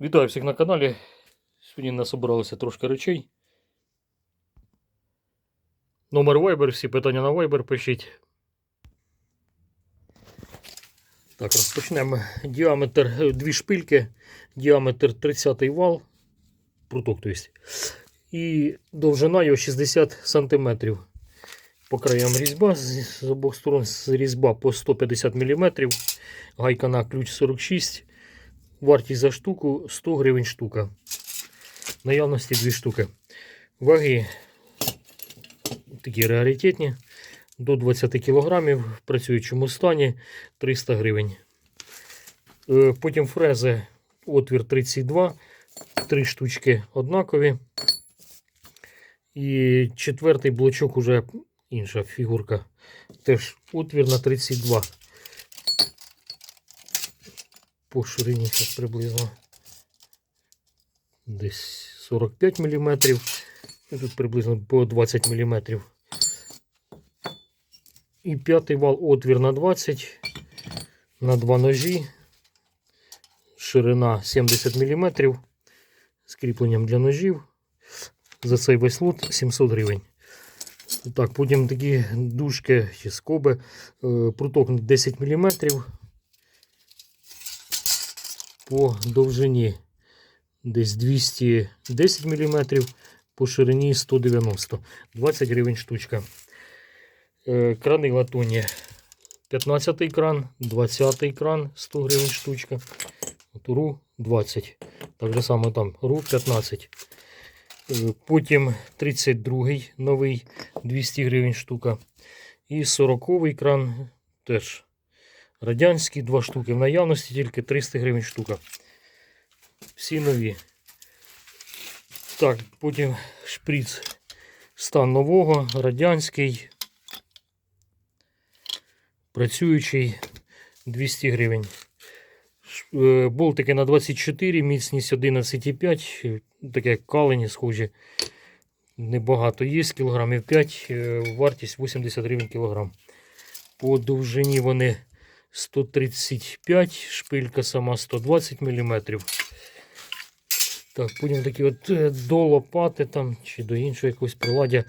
Вітаю всіх на каналі. Сьогодні насобиралося трошки речей. Номер Viber, всі питання на Viber пишіть. Так, розпочнемо. Діаметр е, дві шпильки, діаметр 30 вал, пруток, то есть. І довжина його 60 см. По краям різьба з обох сторон різьба по 150 мм. Гайка на ключ 46 Вартість за штуку 100 гривень штука. Наявності 2 штуки. Ваги такі раритетні. До 20 кг в працюючому стані 300 гривень. Е, Потім фрези отвір 32, 3 штучки однакові. І четвертий блочок уже інша фігурка. Теж отвір на 32 по ширині зараз приблизно десь 45 мм. І тут приблизно по 20 мм. І п'ятий вал отвір на 20 на два ножі. Ширина 70 мм. З кріпленням для ножів. За цей весь лот 700 гривень. Так, потім такі дужки чи скоби. Е, Пруток 10 мм по довжині десь 210 мм, по ширині 190 20 гривень штучка. Е, Крани латунні 15 кран, 20 кран 100 гривень штучка. От ру 20. Так же само там ру 15. Е, Потім 32 новий 200 гривень штука. І 40 кран теж Радянські два штуки в наявності, тільки 300 гривень штука. Всі нові. Так, потім шприц стан нового, радянський, працюючий 200 гривень. Е, Болтики на 24, міцність 11,5, е, таке калені схожі. Небагато є, кілограмів 5, е, вартість 80 гривень кілограм. По довжині вони 135, шпилька сама 120 мм. Так, потім такі от е, до лопати там чи до іншого якогось приладдя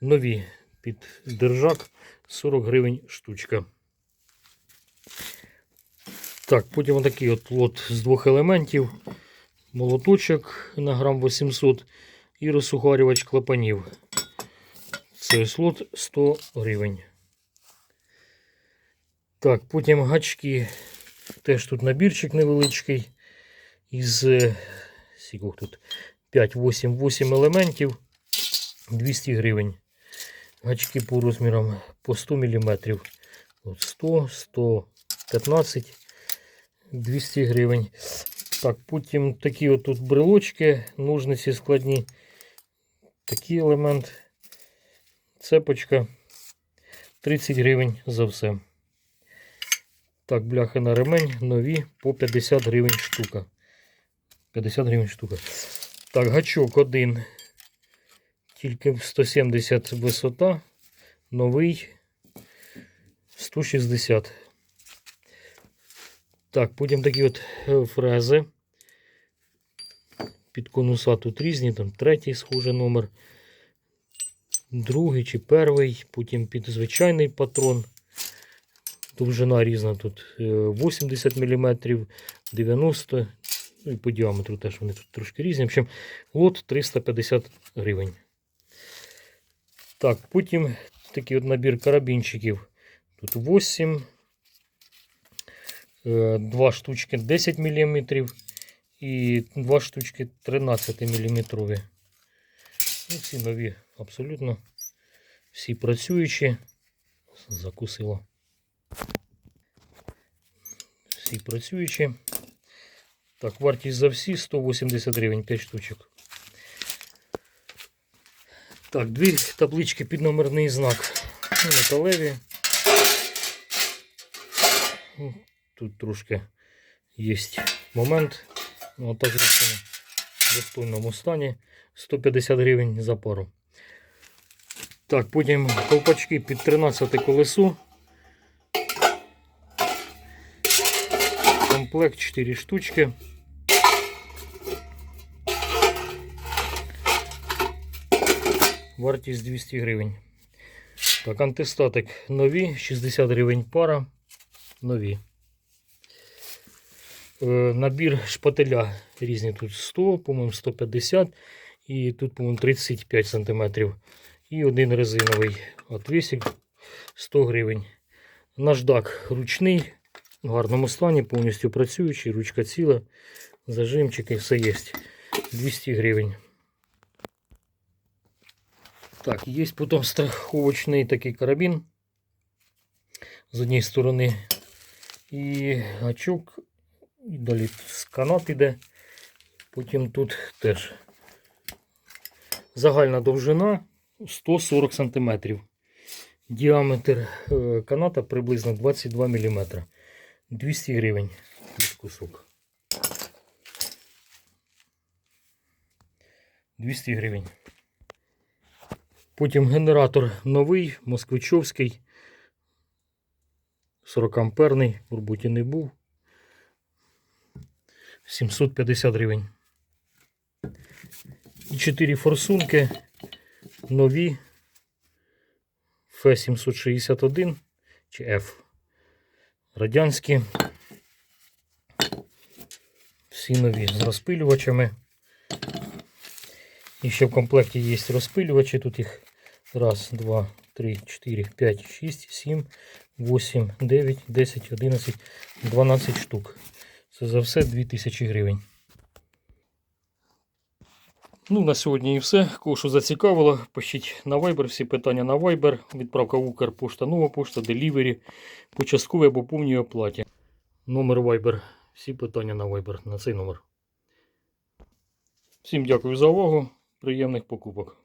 нові під держак 40 гривень штучка. Так, потім отакий от лот з двох елементів. Молоточок на грам 800 і розсухарювач клапанів. Цей слот 100 гривень. Так, потім гачки. Теж тут набірчик невеличкий. Із е, скільки тут 5, 8, 8 елементів 200 гривень. Гачки по розмірам по 100 мм. От 100, 115, 200 гривень. Так, потім такі от тут брелочки, ножниці складні. Такий елемент. Цепочка 30 гривень за все. Так, бляхи на ремень нові по 50 гривень штука. 50 гривень штука. Так, гачок один. Тільки 170 висота. Новий 160. Так, потім такі от е, фрези. Під конуса тут різні, там третій схожий номер. Другий чи перший, потім під звичайний патрон. Довжина різна тут е, 80 мм, 90 ну і по діаметру теж вони тут трошки різні. В общем, лот 350 гривень. Так, потім такий от набір карабінчиків. Тут 8, 2 штучки 10 мм і 2 штучки 13 мм. Ну, ці нові абсолютно всі працюючі. Закусило. Всі працюючі. Так, вартість за всі 180 гривень 5 штучок. Так, дві таблички під номерний знак. Ну, Металеві. Ну, Тут трошки є момент. Ну, а так в достойному стані. 150 гривень за пару. Так, потім ковпачки під 13 колесо. комплект 4 штучки. Вартість 200 гривень. Так, антистатик нові, 60 гривень пара, нові. Е, набір шпателя різні тут 100, по-моєму, 150 і тут, по-моєму, 35 см. І один резиновий отвісик 100 гривень. Наждак ручний в гарному стані, повністю працюючий, ручка ціла, зажимчики, все є. 200 гривень. Так, є потім страховочний такий карабін. З однієї сторони і гачок, і далі канат іде. Потім тут теж загальна довжина 140 см. Діаметр е, каната приблизно 22 мм. 200 гривень тут кусок. 200 гривень. Потім генератор новий, москвичовський. 40 амперний, в роботі не був. 750 гривень. І 4 форсунки нові. Ф761 чи F. Радянські. Всі нові з розпилювачами. І ще в комплекті є розпилювачі. Тут їх раз, два, три, чотири, п'ять, шість, сім, вісім, дев'ять, десять, одинадцять, дванадцять штук. Це за все 2000 гривень. Ну, на сьогодні і все. Кого що зацікавило, пишіть на Viber, всі питання на Viber. Відправка Укрпошта, нова пошта, делівері, по частковій або повній оплаті. Номер Viber. Всі питання на Viber, на цей номер. Всім дякую за увагу. Приємних покупок.